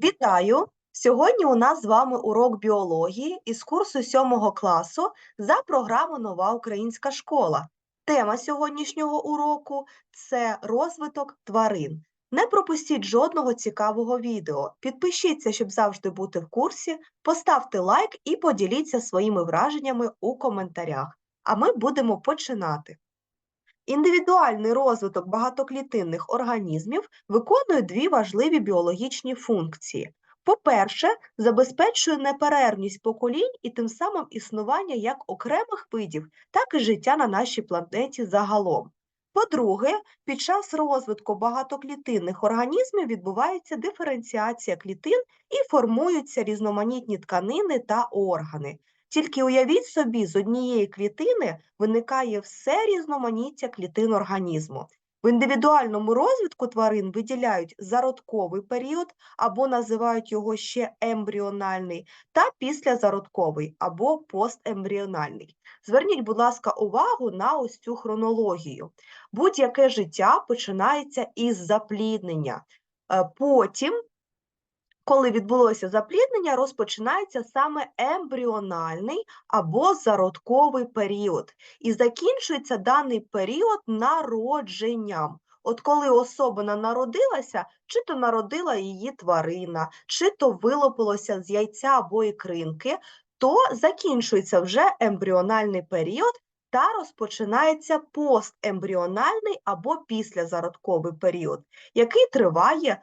Вітаю! Сьогодні у нас з вами урок біології із курсу 7 класу за програмою Нова Українська школа. Тема сьогоднішнього уроку це розвиток тварин. Не пропустіть жодного цікавого відео. Підпишіться, щоб завжди бути в курсі, поставте лайк і поділіться своїми враженнями у коментарях. А ми будемо починати. Індивідуальний розвиток багатоклітинних організмів виконує дві важливі біологічні функції. По-перше, забезпечує неперервність поколінь і тим самим існування як окремих видів, так і життя на нашій планеті загалом. По-друге, під час розвитку багатоклітинних організмів відбувається диференціація клітин і формуються різноманітні тканини та органи. Тільки уявіть собі, з однієї клітини виникає все різноманіття клітин організму. В індивідуальному розвитку тварин виділяють зародковий період або називають його ще ембріональний, та післязародковий або постембріональний. Зверніть, будь ласка, увагу на ось цю хронологію. Будь-яке життя починається із запліднення. Е, Потім коли відбулося запліднення, розпочинається саме ембріональний або зародковий період, і закінчується даний період народженням. От коли особина народилася, чи то народила її тварина, чи то вилупилося з яйця або ікринки, то закінчується вже ембріональний період та розпочинається постембріональний або післязародковий період, який триває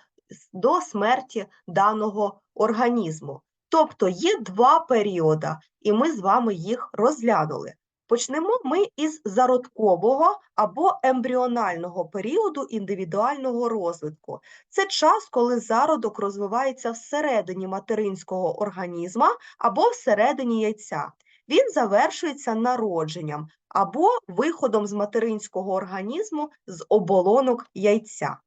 до смерті даного організму. Тобто є два періоди, і ми з вами їх розглянули. Почнемо ми із зародкового або ембріонального періоду індивідуального розвитку. Це час, коли зародок розвивається всередині материнського організма або всередині яйця. Він завершується народженням або виходом з материнського організму з оболонок яйця.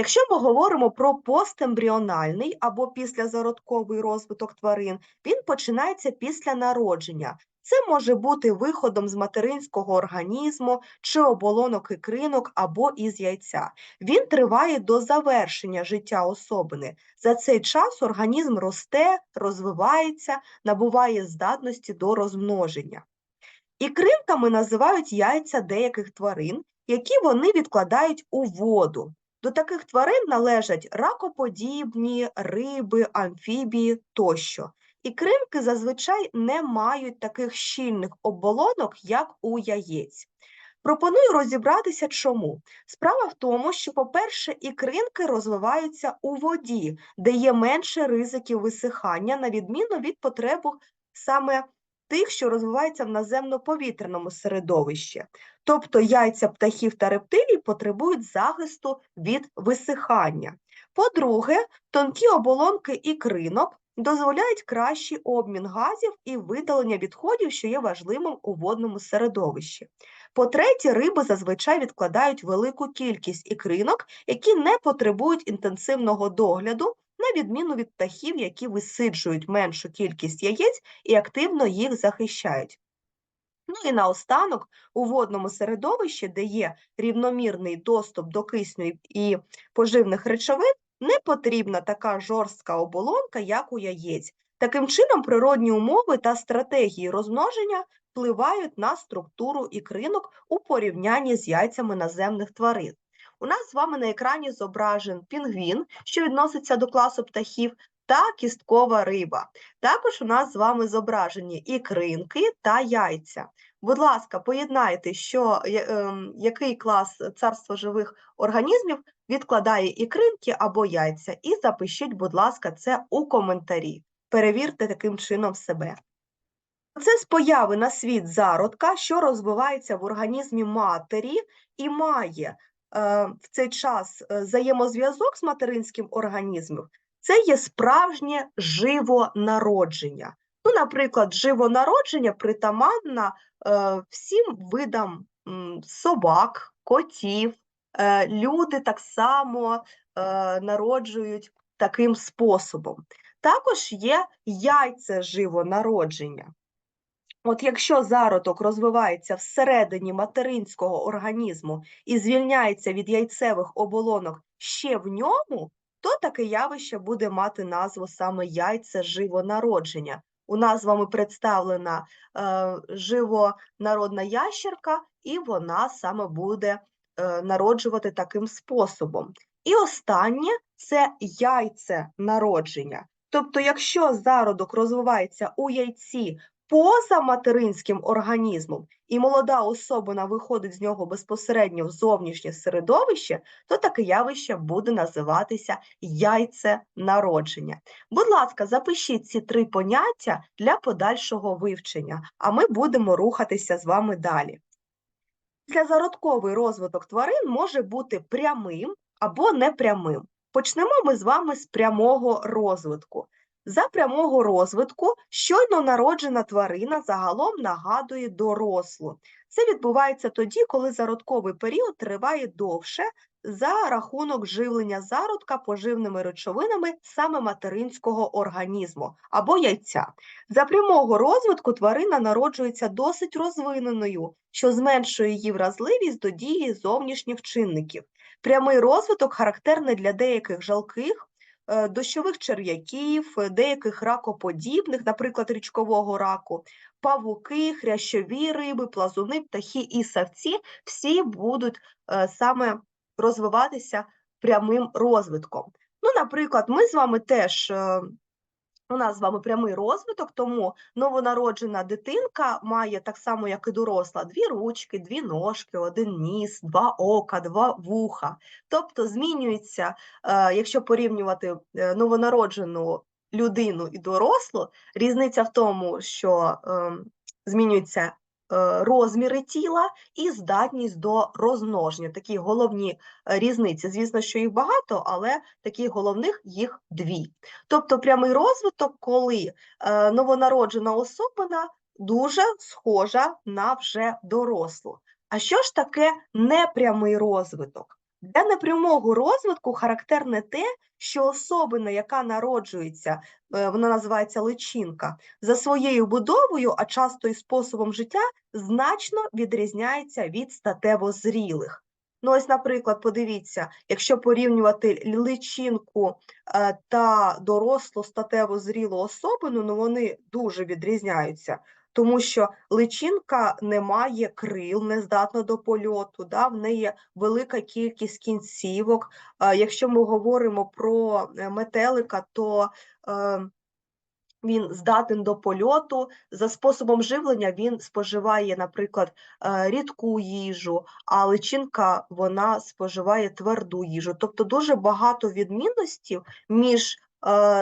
Якщо ми говоримо про постембріональний або післязародковий розвиток тварин, він починається після народження. Це може бути виходом з материнського організму чи оболонок ікринок або із яйця. Він триває до завершення життя особини. За цей час організм росте, розвивається, набуває здатності до розмноження. Ікринками називають яйця деяких тварин, які вони відкладають у воду. До таких тварин належать ракоподібні, риби, амфібії тощо. І кримки зазвичай не мають таких щільних оболонок, як у яєць. Пропоную розібратися чому. Справа в тому, що, по-перше, ікринки розвиваються у воді, де є менше ризиків висихання, на відміну від потребу саме тих, що розвиваються в наземно-повітряному середовищі. Тобто яйця птахів та рептилій потребують захисту від висихання. По-друге, тонкі оболонки ікринок дозволяють кращий обмін газів і видалення відходів, що є важливим у водному середовищі. По-третє, риби зазвичай відкладають велику кількість ікринок, які не потребують інтенсивного догляду, на відміну від птахів, які висиджують меншу кількість яєць і активно їх захищають. Ну і наостанок, у водному середовищі, де є рівномірний доступ до кисню і поживних речовин, не потрібна така жорстка оболонка, як у яєць. Таким чином, природні умови та стратегії розмноження впливають на структуру ікринок у порівнянні з яйцями наземних тварин. У нас з вами на екрані зображен пінгвін, що відноситься до класу птахів, та кісткова риба. Також у нас з вами зображені ікринки та яйця. Будь ласка, поєднайте, що ем, який клас царства живих організмів відкладає ікринки або яйця, і запишіть, будь ласка, це у коментарі. Перевірте таким чином себе. Процес появи на світ зародка, що розвивається в організмі матері і має е, в цей час е, взаємозв'язок з материнським організмом, це є справжнє живонародження. Ну, Наприклад, живонародження притаманна е, всім видам собак, котів, е, люди так само е, народжують таким способом. Також є яйце живонародження. От якщо зародок розвивається всередині материнського організму і звільняється від яйцевих оболонок ще в ньому, то таке явище буде мати назву саме яйце живонародження. У нас з вами представлена е, живонародна ящерка, і вона саме буде е, народжувати таким способом. І останнє це яйце народження. Тобто, якщо зародок розвивається у яйці поза материнським організмом, і молода особина виходить з нього безпосередньо в зовнішнє середовище, то таке явище буде називатися яйценародження. Будь ласка, запишіть ці три поняття для подальшого вивчення, а ми будемо рухатися з вами далі. Післязародковий розвиток тварин може бути прямим або непрямим. Почнемо ми з вами з прямого розвитку. За прямого розвитку щойно народжена тварина загалом нагадує дорослу. Це відбувається тоді, коли зародковий період триває довше за рахунок живлення зародка поживними речовинами саме материнського організму або яйця. За прямого розвитку тварина народжується досить розвиненою, що зменшує її вразливість до дії зовнішніх чинників. Прямий розвиток характерний для деяких жалких дощових черв'яків, е, деяких ракоподібних, наприклад, річкового раку, павуки, хрящові риби, плазуни, птахи і савці всі будуть е, саме розвиватися прямим розвитком. Ну, наприклад, ми з вами теж. У нас з вами прямий розвиток, тому новонароджена дитинка має так само, як і доросла, дві ручки, дві ножки, один ніс, два ока, два вуха. Тобто змінюється, е, якщо порівнювати е, новонароджену людину і дорослу, різниця в тому, що ем, змінюються е, розміри тіла і здатність до розмноження. Такі головні е, різниці. Звісно, що їх багато, але таких головних їх дві. Тобто прямий розвиток, коли е, новонароджена особина дуже схожа на вже дорослу. А що ж таке непрямий розвиток? Для непрямого розвитку характерне те, що особина, яка народжується, е, вона називається личинка, за своєю будовою, а часто і способом життя, значно відрізняється від статево зрілих. Ну, ось, наприклад, подивіться, якщо порівнювати личинку е, та дорослу статево зрілу особину, ну вони дуже відрізняються, тому що личинка не має крил, не здатна до польоту, да, в неї велика кількість кінцівок. Якщо ми говоримо про е, метелика, то е, він здатен до польоту. За способом живлення він споживає, наприклад, е, рідку їжу, а личинка вона споживає тверду їжу. Тобто дуже багато відмінностей між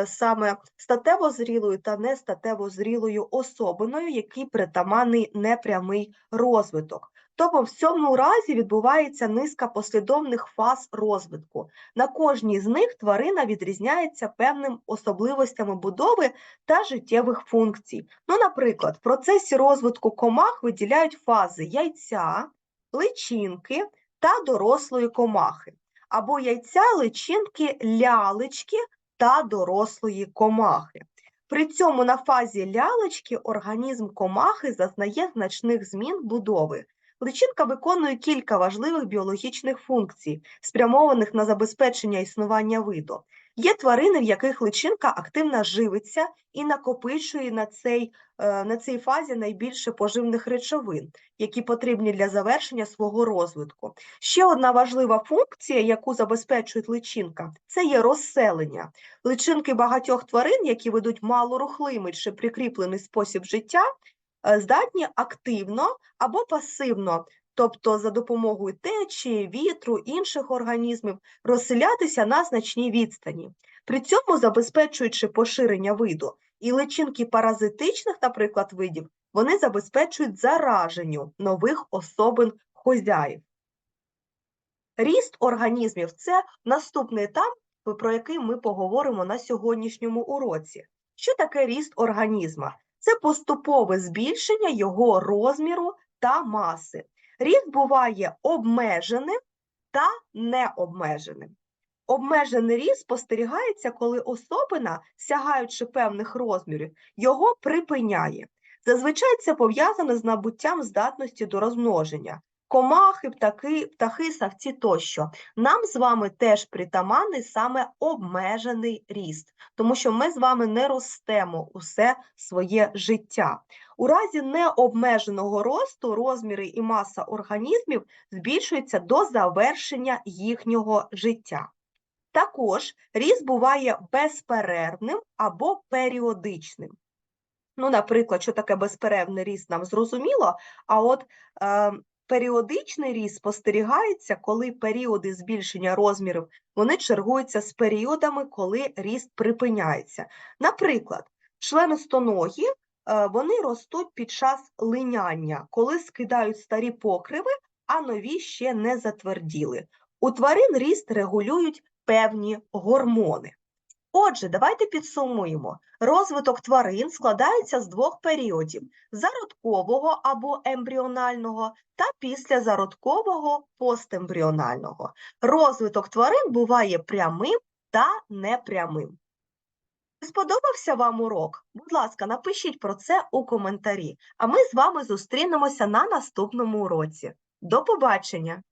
саме статево зрілою та нестатево зрілою особиною, який притаманний непрямий розвиток. Тобто в цьому разі відбувається низка послідовних фаз розвитку. На кожній з них тварина відрізняється певним особливостями будови та життєвих функцій. Ну, наприклад, в процесі розвитку комах виділяють фази яйця, личинки та дорослої комахи, або яйця, личинки, лялечки та дорослої комахи. При цьому на фазі лялечки організм комахи зазнає значних змін будови. Личинка виконує кілька важливих біологічних функцій, спрямованих на забезпечення існування виду. Є тварини, в яких личинка активно живиться і накопичує на цей, е, на цій фазі найбільше поживних речовин, які потрібні для завершення свого розвитку. Ще одна важлива функція, яку забезпечує личинка, це є розселення. Личинки багатьох тварин, які ведуть малорухливий чи прикріплений спосіб життя, е, здатні активно або пасивно, тобто за допомогою течії, вітру, інших організмів, розселятися на значній відстані, при цьому забезпечуючи поширення виду. І личинки паразитичних, наприклад, видів, вони забезпечують зараженню нових особин хозяїв. Ріст організмів це наступний етап, про який ми поговоримо на сьогоднішньому уроці. Що таке ріст організма? Це поступове збільшення його розміру та маси. Ріст буває обмеженим та необмеженим. Обмежений ріст спостерігається, коли особина, сягаючи певних розмірів, його припиняє. Зазвичай це пов'язано з набуттям здатності до розмноження. Комахи, птахи, птахи, савці тощо. Нам з вами теж притаманний саме обмежений ріст, тому що ми з вами не ростемо усе своє життя. У разі необмеженого росту розміри і маса організмів збільшуються до завершення їхнього життя. Також ріст буває безперервним або періодичним. Ну, наприклад, що таке безперервний ріст, нам зрозуміло, а от е, періодичний ріст спостерігається, коли періоди збільшення розмірів вони чергуються з періодами, коли ріст припиняється. Наприклад, членистоногі е, вони ростуть під час линяння, коли скидають старі покриви, а нові ще не затверділи. У тварин ріст регулюють певні гормони. Отже, давайте підсумуємо. Розвиток тварин складається з двох періодів: зародкового або ембріонального та післязародкового постембріонального. Розвиток тварин буває прямим та непрямим. Сподобався вам урок? Будь ласка, напишіть про це у коментарі, а ми з вами зустрінемося на наступному уроці. До побачення!